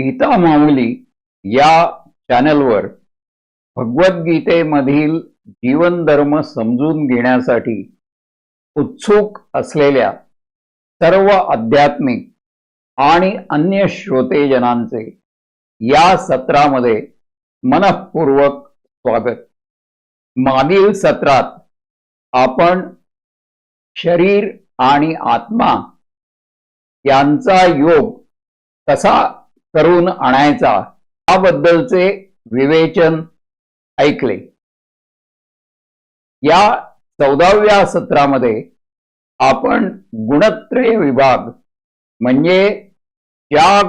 गीता माऊली या चॅनलवर भगवद्गीतेमधील जीवनधर्म समजून घेण्यासाठी उत्सुक असलेल्या सर्व आध्यात्मिक आणि अन्य श्रोतेजनांचे या सत्रामध्ये मनपूर्वक स्वागत. मागील सत्रात आपण शरीर आणि आत्मा यांचा योग कसा करून आणायचा. याबद्दलचे विवेचन ऐकले. या चौदाव्या सत्रामध्ये आपण गुणत्रय विभाग म्हणजे ज्या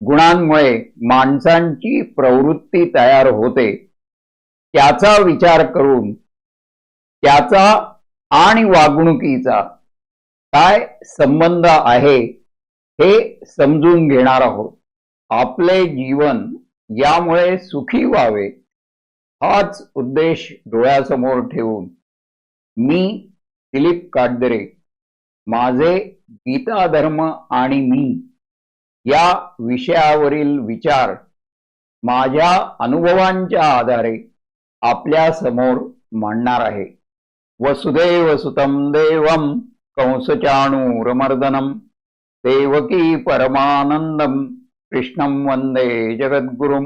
गुणांमुळे माणसांची प्रवृत्ती तयार होते त्याचा विचार करून त्याचा आणि वागणुकीचा काय संबंध आहे हे समजून घेणार आहोत. आपले जीवन यामुळे सुखी व्हावे हाच उद्देश डोळ्यासमोर ठेवून. मी दिलीप काटदरे माझे गीता धर्म आणि मी या विषयावरील विचार माझ्या अनुभवांच्या आधारे आपल्यासमोर मांडणार आहे. वसुदेव सुतम देवम कंसचाणूरमर्दनम. देवकी परमानंदम कृष्णं वंदे जगद्गुरुम।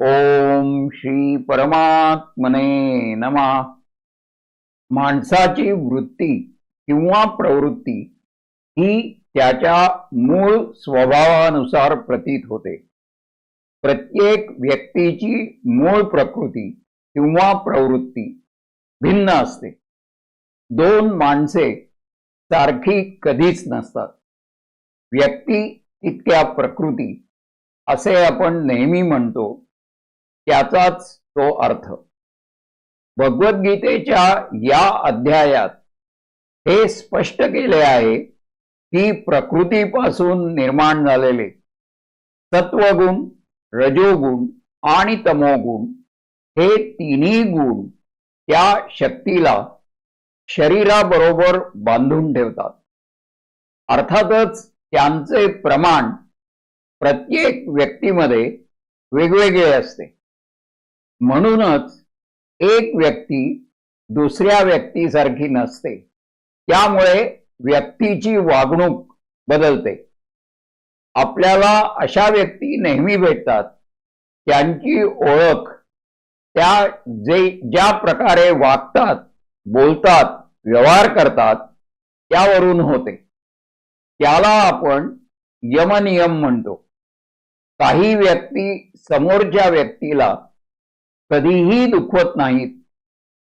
ओम श्री परमात्मने नमः। माणसाची वृत्ती किंवा प्रवृत्ती ही त्याच्या मूळ स्वभावानुसार प्रतीत होते. प्रत्येक व्यक्तीची मूळ प्रकृती किंवा प्रवृत्ती भिन्न असते. दोन माणसे सारखी कधीच नसतात. व्यक्ती तितक्या प्रकृती असे आपण नेहमी म्हणतो त्याचाच तो अर्थ. भगवद्गीतेच्या या अध्यायात हे स्पष्ट केले आहे की प्रकृतीपासून निर्माण झालेले सत्वगुण रजोगुण आणि तमोगुण हे तिन्ही गुण त्या शक्तीला शरीराबरोबर बांधून ठेवतात. अर्थातच त्यांचे प्रमाण प्रत्येक व्यक्तीमध्ये वेगवेगळे असते. म्हणूनच एक व्यक्ती दुसऱ्या व्यक्तीसारखी नसते. त्यामुळे व्यक्तीची वागणूक बदलते. आपल्याला अशा व्यक्ती नेहमी भेटतात. त्यांची ओळख त्या जे ज्या प्रकारे वागतात बोलतात व्यवहार करतात त्यावरून होते. त्याला आपण यमनियम म्हणतो. काही व्यक्ती समोरच्या व्यक्तीला कधीही दुखवत नाहीत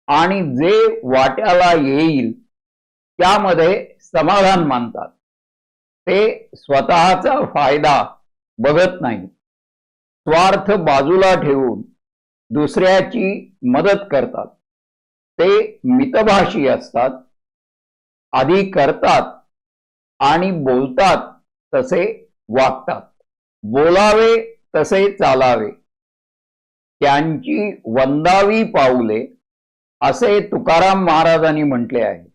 आणि जे वाट्याला येईल त्यामध्ये समाधान मानतात. ते स्वतःचा फायदा बघत नाहीत. स्वार्थ बाजूला ठेवून दुसऱ्याची मदत करतात. ते मितभाषी असतात. आधी करतात आणि बोलतात तसे वागतात. बोलावे तसे चालावे. त्यांची वंदावी पाऊले असे तुकाराम महाराजांनी म्हटले आहे.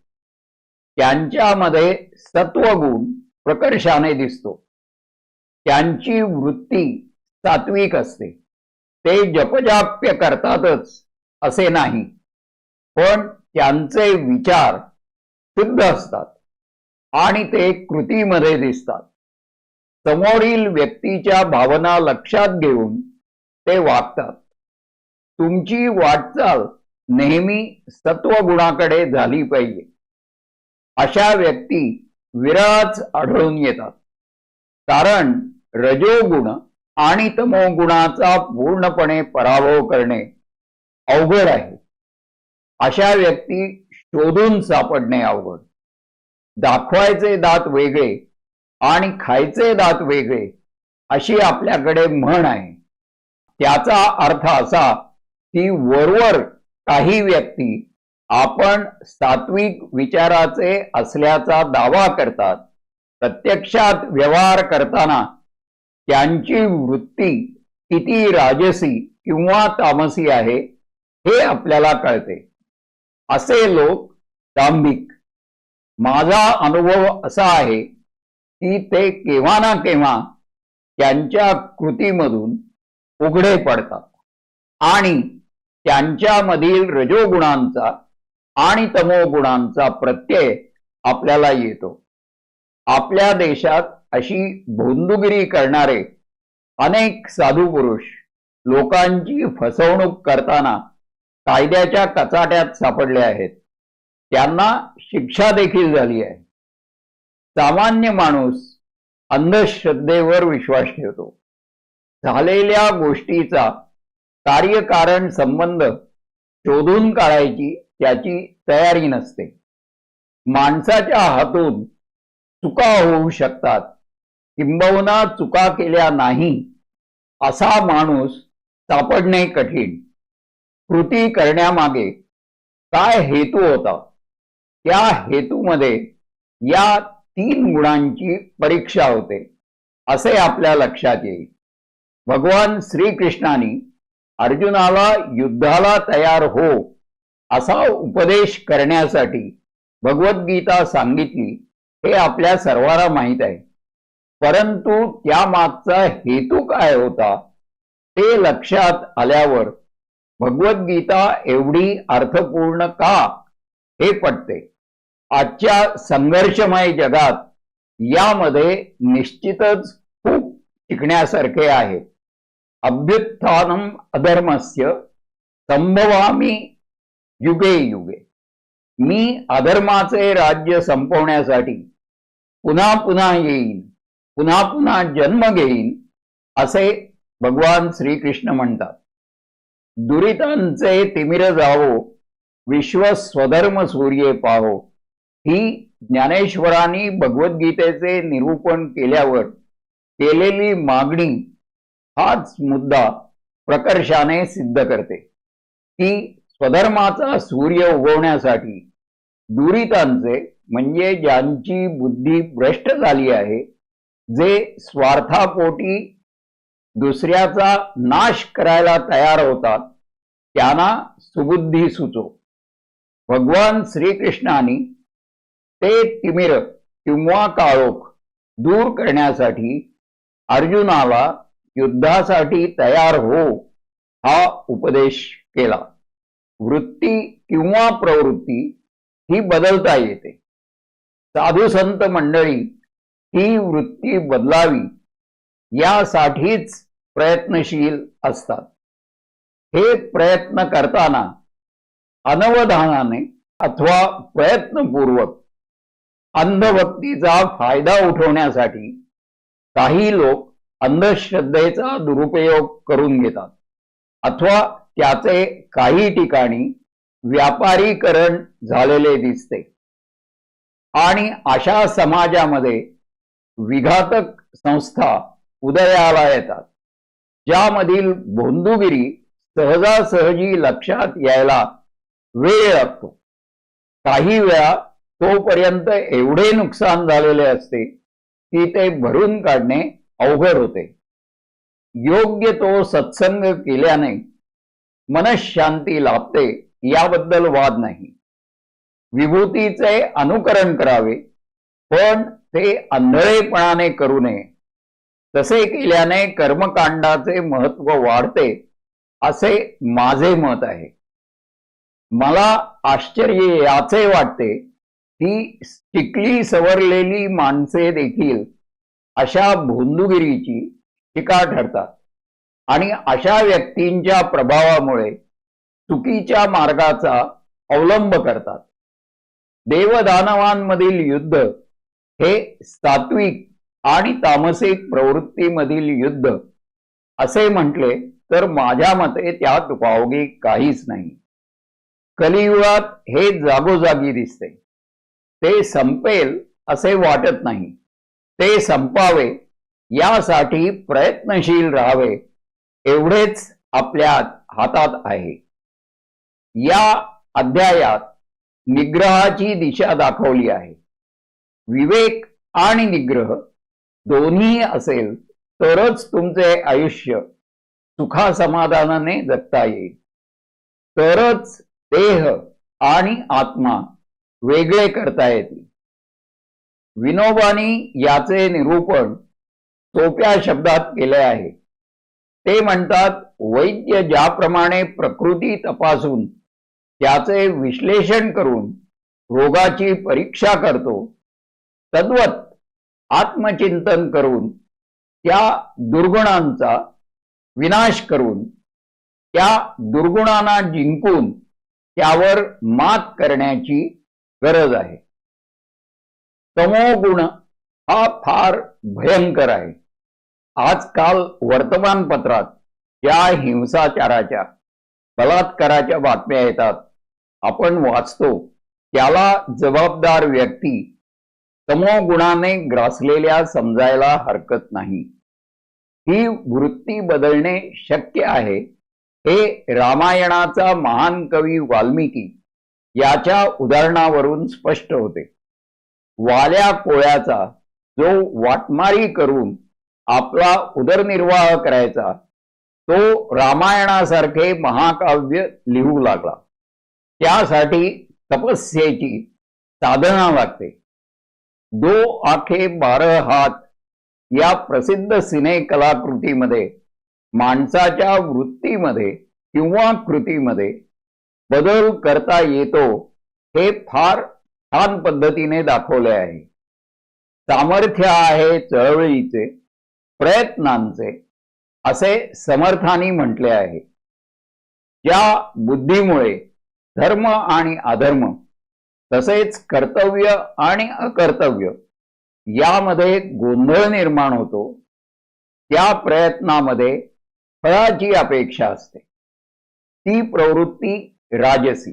त्यांच्यामध्ये सत्वगुण प्रकर्षाने दिसतो. त्यांची वृत्ती सात्विक असते. ते जपजाप्य करतातच असे नाही. पण त्यांचे विचार शुद्ध असतात. आणि ते कृतीमध्ये दिसतात. समोरील व्यक्तीच्या भावना लक्षात घेऊन ते वागतात. तुमची वाटचाल नेहमी सत्वगुणाकडे झाली पाहिजे. अशा व्यक्ती विरळच आढळून येतात. कारण रजोगुण आणि तमोगुणाचा पूर्णपणे पराभव करणे अवघड आहे. अशा व्यक्ती शोधून सापडणे अवघड. दाखवायचे दात वेगळे आणि खायचे दात वेगळे अशी आपल्याकडे म्हण आहे. त्याचा अर्थ असा की वरवर काही व्यक्ती आपण सात्विक विचाराचे असल्याचा दावा करतात प्रत्यक्षात व्यवहार करताना त्यांची वृत्ती किती राजसी किंवा तामसी आहे हे आपल्याला कळते. असे लोक दांभिक माझा अनुभव असा आहे की ते केव्हा ना केव्हा त्यांच्या कृतीमधून उघडे पडतात. आणि त्यांच्यामधील रजोगुणांचा आणि तमोगुणांचा प्रत्यय आपल्याला येतो. आपल्या देशात अशी भोंदुगिरी करणारे अनेक साधू पुरुष लोकांची फसवणूक करताना कायद्याच्या कचाट्यात सापडले आहेत. त्यांना शिक्षा देखील झाली आहे. सामान्य माणूस अंधश्रद्धेवर विश्वास ठेवतो. झालेल्या गोष्टीचा कार्यकारण संबंध शोधून काढायची त्याची तयारी नसते. माणसाच्या हातून चुका होऊ शकतात. किंबहुना चुका केल्या नाही असा माणूस सापडणे कठीण. कृती करण्यामागे काय हेतू होता? त्या हेतूमध्ये या तीन गुणांची परीक्षा होते असे आपल्या लक्षात येईल. भगवान श्रीकृष्णाने अर्जुनाला युद्धाला तयार हो असा उपदेश करण्यासाठी भगवद्गीता सांगितली हे आपल्या सर्वांना माहीत आहे. परंतु त्यामागचा हेतू काय होता ते लक्षात आल्यावर भगवद्गीता एवढी अर्थपूर्ण का हे पटते. आजच्या संघर्षमय जगात यामध्ये निश्चितच खूप शिकण्यासारखे आहे. अभ्युत्थानम अधर्मस्य संभवामी युगे युगे. मी अधर्माचे राज्य संपवण्यासाठी पुन्हा पुन्हा येईन पुन्हा पुन्हा जन्म घेईन असे भगवान श्रीकृष्ण म्हणतात. दुरितांचे तिमिर जावो विश्व स्वधर्म सूर्ये पाहो ही ज्ञानेश्वरांनी भगवद्गीतेचे निरूपण केल्यावर केलेली मागणी हाच मुद्दा प्रकर्षाने सिद्ध करते. की स्वधर्माचा सूर्य उगवण्यासाठी दुरितांचे म्हणजे ज्यांची बुद्धी भ्रष्ट झाली आहे जे स्वार्थापोटी दुसऱ्याचा नाश करायला तयार होतात त्यांना सुबुद्धी सुचो. भगवान श्रीकृष्णाने ते तिमिर किंवा काळोख दूर करण्यासाठी अर्जुनाला युद्धासाठी तयार हो हा उपदेश केला. वृत्ती किंवा प्रवृत्ती ही बदलता येते. साधू संत मंडळी ही वृत्ती बदलावी यासाठीच प्रयत्नशील असतात. हे प्रयत्न करताना अनवधानाने अथवा प्रयत्नपूर्वक अंधभक्तीचा फायदा उठवण्यासाठी काही लोक अंधश्रद्धेचा दुरुपयोग करून घेतात. अथवा त्याचे काही ठिकाणी व्यापारीकरण झालेले दिसते. आणि अशा समाजामध्ये विघातक संस्था उदयाला येतात. ज्यामधील भोंदुगिरी सहजासहजी लक्षात यायला वेळ लागतो. काही वेळा तोपर्यंत एवढे नुकसान झालेले असते की ते भरून काढणे अवघड होते. योग्य तो सत्संग केल्याने मनशांती लाभते याबद्दल वाद नाही. विभूतीचे अनुकरण करावे पण ते आंधळेपणाने करू नये. तसे केल्याने कर्मकांडाचे महत्त्व वाढते असे माझे मत आहे. मला आश्चर्य याचे वाटते ती चिकली सवरलेली माणसे देखील अशा भोंदुगिरीची टीका ठरतात आणि अशा व्यक्तींच्या प्रभावामुळे चुकीच्या मार्गाचा अवलंब करतात. देवदानवांमधील युद्ध हे सात्विक आणि तामसिक प्रवृत्तीमधील युद्ध असे म्हटले तर माझ्या मते त्यात वावगे काहीच नाही. कलियुगात हे जागोजागी दिसते. ते संपेल असे वाटत नाही. ते संपावे यासाठी प्रयत्नशील राहावे एवढेच आपल्या हातात आहे. या अध्यायात निग्रहाची दिशा दाखवली आहे. विवेक आणि निग्रह दोन्ही असेल तरच तुमचे आयुष्य सुखासमाधानाने जगता येईल. तरच देह आणि आत्मा वेगळे करता येतील. विनोबानी याचे निरूपण सोप्या शब्दात केले आहे. ते म्हणतात वैद्य ज्याप्रमाणे प्रकृती तपासून त्याचे विश्लेषण करून रोगाची परीक्षा करतो तद्वत आत्मचिंतन करून त्या दुर्गुणांचा विनाश करून त्या दुर्गुणांना जिंकून त्यावर मात करण्याची गरज आहे. तमोगुण हा फार भयंकर आहे. आजकाल वर्तमानपत्रात या हिंसाचाराच्या बलात्काराच्या बातम्या येतात. आपण वाचतो त्याला जबाबदार व्यक्ती तमोगुणाने ग्रासलेल्या समजायला हरकत नाही. ही वृत्ती बदलणे शक्य आहे हे रामायणाचा महान कवी वाल्मिकी याच्या उदाहरणावरून स्पष्ट होते. वाल्या कोळ्याचा जो वाटमारी करून आपला उदरनिर्वाह करायचा तो रामायणासारखे महाकाव्य लिहू लागला. त्यासाठी तपस्येची साधना लागते. दो आखे बार हात या प्रसिद्ध सिने कलाकृतीमध्ये माणसाच्या वृत्तीमध्ये किंवा कृतीमध्ये बदल करता येतो हे फार छान पद्धतीने दाखवले आहे. सामर्थ्य आहे चळवळीचे प्रयत्नांचे असे समर्थानी म्हटले आहे. ज्या बुद्धीमुळे धर्म आणि अधर्म तसेच कर्तव्य आणि अकर्तव्य यामध्ये गोंधळ निर्माण होतो. त्या प्रयत्नामध्ये फळाची अपेक्षा असते. ती प्रवृत्ती राजसी.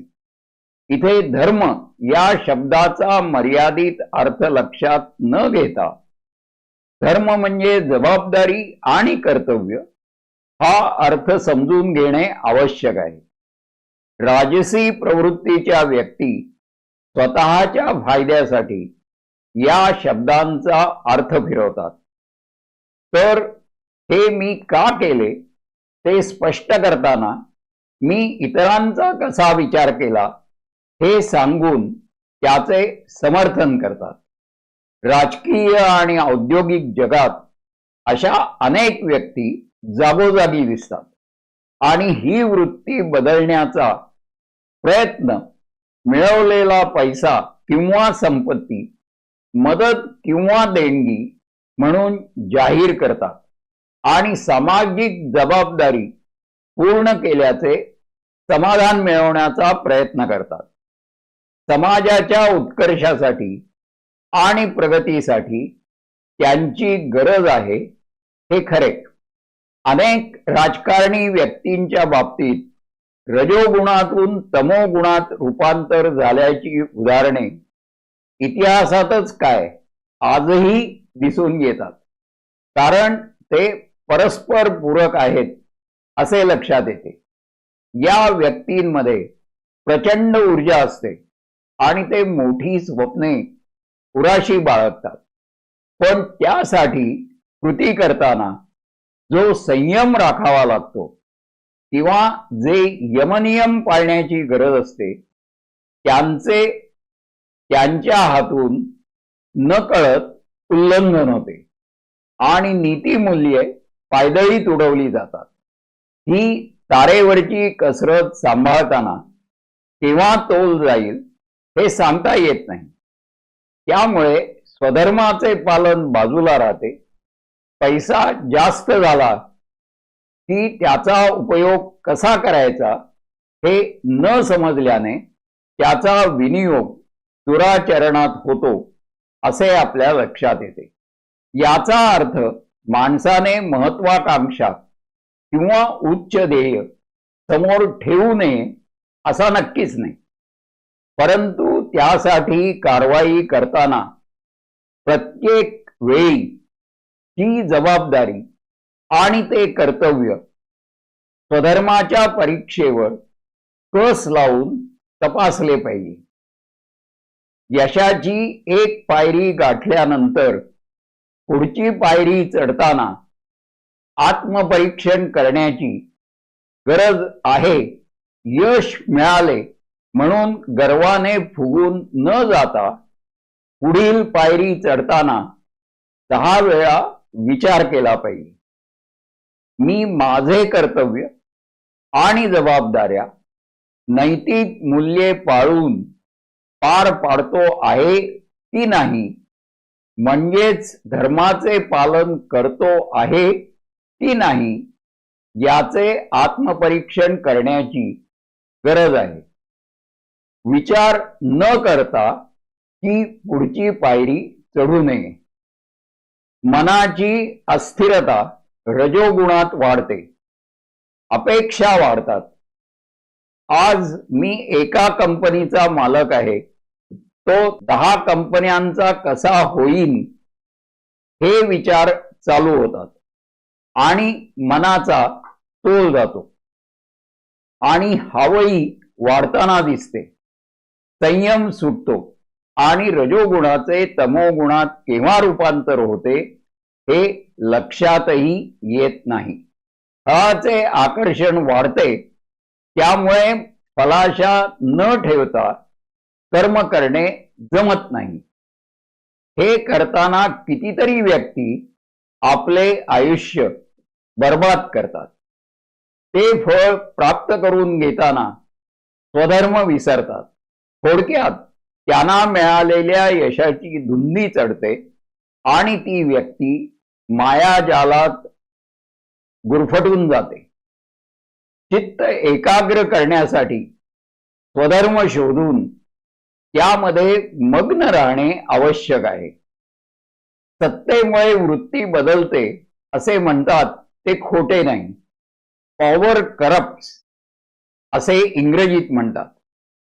इथे धर्म या शब्दाचा मर्यादित अर्थ लक्षात न घेता धर्म म्हणजे जबाबदारी आणि कर्तव्य हा अर्थ समजून घेणे आवश्यक आहे. राजसी प्रवृत्तीच्या व्यक्ती स्वतःच्या फायद्यासाठी या शब्दांचा अर्थ फिरवतात. तर हे मी का केले ते स्पष्ट करताना मी इतरांचा कसा विचार केला हे सांगून त्याचे समर्थन करतात. राजकीय आणि औद्योगिक जगात अशा अनेक व्यक्ती जागोजागी दिसतात आणि ही वृत्ती बदलण्याचा प्रयत्न मिळवलेला पैसा किंवा संपत्ती मदत किंवा देणगी म्हणून जाहीर करतात आणि सामाजिक जबाबदारी पूर्ण केल्याचे समाधान मिळवण्याचा प्रयत्न करतात. समाजाच्या उत्कर्षासाठी आणि प्रगतीसाठी त्यांची गरज आहे हे खरे. अनेक राजकारणी व्यक्तींच्या बाबतीत रजोगुणातून तमोगुणात रूपांतर झाल्याची उदाहरणे इतिहासातच काय आजही दिसून येतात. कारण ते परस्पर पूरक आहेत. असे लक्षात येते. या व्यक्तींमध्ये प्रचंड ऊर्जा असते आणि ते मोठी स्वप्ने पुराशी बाळगतात. पण त्यासाठी कृती करताना जो संयम राखावा लागतो किंवा जे यमनियम पाळण्याची गरज असते त्यांचे त्यांच्या हातून नकळत उल्लंघन होते आणि नीतीमूल्ये पायदळी तुडवली जातात. ही तारेवरची कसरत सांभाळताना केव्हा तोल जाईल हे सांगता येत नाही. त्यामुळे स्वधर्माचे पालन बाजूला राहते. पैसा जास्त झाला की त्याचा उपयोग कसा करायचा हे न समजल्याने त्याचा विनियोग दुराचरणात होतो असे आपल्या लक्षात येते. याचा अर्थ माणसाने महत्वाकांक्षा किंवा उच्च ध्येय समोर ठेवू नये असा नक्कीच नाही. परंतु त्यासाठी कारवाई करताना प्रत्येक वेळी ती जबाबदारी आणि ते कर्तव्य स्वधर्माच्या परीक्षेवर कस लावून तपासले पाहिजे. यशाची एक पायरी गाठल्यानंतर पुढची पायरी चढताना आत्मपरीक्षण करण्याची गरज आहे. यश मिळाले म्हणून गर्वाने फुगून न जाता पुढील पायरी चढताना दहा वेळा विचार केला पाहिजे. मी माझे कर्तव्य आणि जबाबदाऱ्या नैतिक मूल्ये पाळून पार पाडतो आहे की नाही म्हणजेच धर्माचे पालन करतो आहे ती नाही याचे आत्मपरीक्षण करण्याची गरज आहे. विचार न करता ती पुढची पायरी चढू नये. मनाची अस्थिरता रजोगुणात वाढते. अपेक्षा वाढतात. आज मी एका कंपनीचा मालक आहे. तो दहा कंपन्यांचा कसा होईल हे विचार चालू होतात. आणि मनाचा तोल जातो. आणि हवई वाढताना दिसते. संयम सुटतो. आणि रजोगुणाचे तमोगुणात केव्हा रूपांतर होते हे लक्षातही येत नाही. फळाचे आकर्षण वाढते त्यामुळे फलाशा न ठेवता कर्म करणे जमत नाही. हे करताना कितीतरी व्यक्ती आपले आयुष्य बर्बाद करतात. ते फळ प्राप्त करून घेताना स्वधर्म विसरतात. थोडक्यात त्यांना मिळालेल्या यशाची धुंदी चढते आणि ती व्यक्ती मायाजालात गुरफटून जाते. चित्त एकाग्र करण्यासाठी स्वधर्म शोधून त्यामध्ये मग्न राहणे आवश्यक आहे. सत्तेमुळे वृत्ती बदलते असे म्हणतात ते खोटे नाही. पॉवर करप्ट असे इंग्रजीत म्हणतात.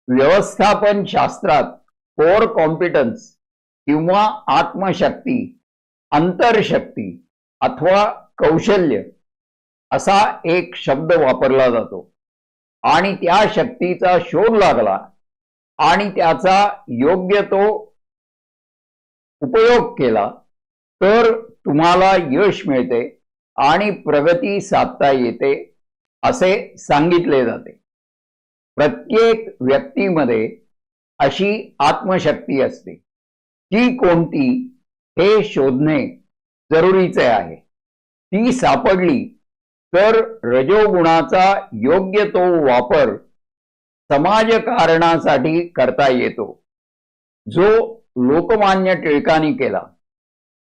व्यवस्थापन शास्त्रात कोर कॉम्पिटन्स किंवा आत्मशक्ती अंतरशक्ती अथवा कौशल्य असा एक शब्द वापरला जातो. आणि त्या शक्तीचा शोध लागला आणि त्याचा योग्य तो उपयोग केला तर तुम्हाला यश मिळते आणि प्रगती साधता येते असे सांगितले जाते. प्रत्येक व्यक्तीमध्ये अशी आत्मशक्ती असते. ती कोणती हे शोधणे जरुरीचे आहे. ती सापडली तर रजोगुणाचा योग्य तो वापर समाजकारणासाठी करता येतो. जो लोकमान्य टिळकांनी केला.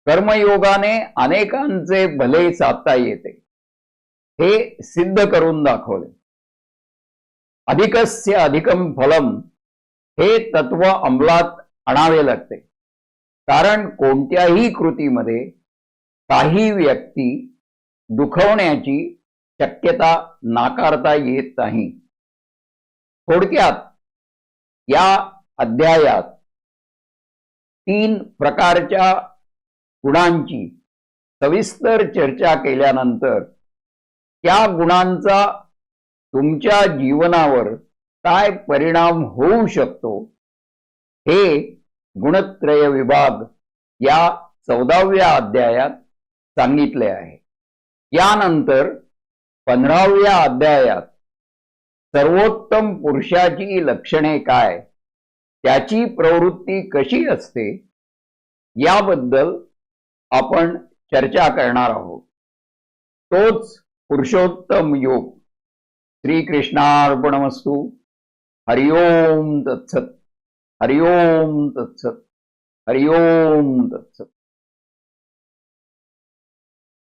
कर्मयोगाने अनेकांचे भले साधता येते. हे सिद्ध करून दाखवले. अधिकस्य अधिकम फलम हे तत्व अंमलात आणावे लागते. कारण कोणत्याही कृतीमध्ये काही व्यक्ती दुखवण्याची शक्यता नाकारता येत नाही. थोडक्यात या अध्यायात तीन प्रकारच्या गुणांची. सविस्तर चर्चा केल्यानंतर त्या गुणांचा तुमच्या जीवनावर काय परिणाम होऊ शकतो हे गुणत्रय विभाग या चौदाव्या अध्यायात सांगितले आहे. यानंतर पंधराव्या अध्यायात सर्वोत्तम पुरुषाची लक्षणे काय त्याची प्रवृत्ती कशी असते याबद्दल आपण चर्चा करणार आहोत. तोच पुरुषोत्तम योग. श्रीकृष्णार्पणमस्तू. हरिओम तत्सत. हरिओम तत्सत. हरिओम तत्सत.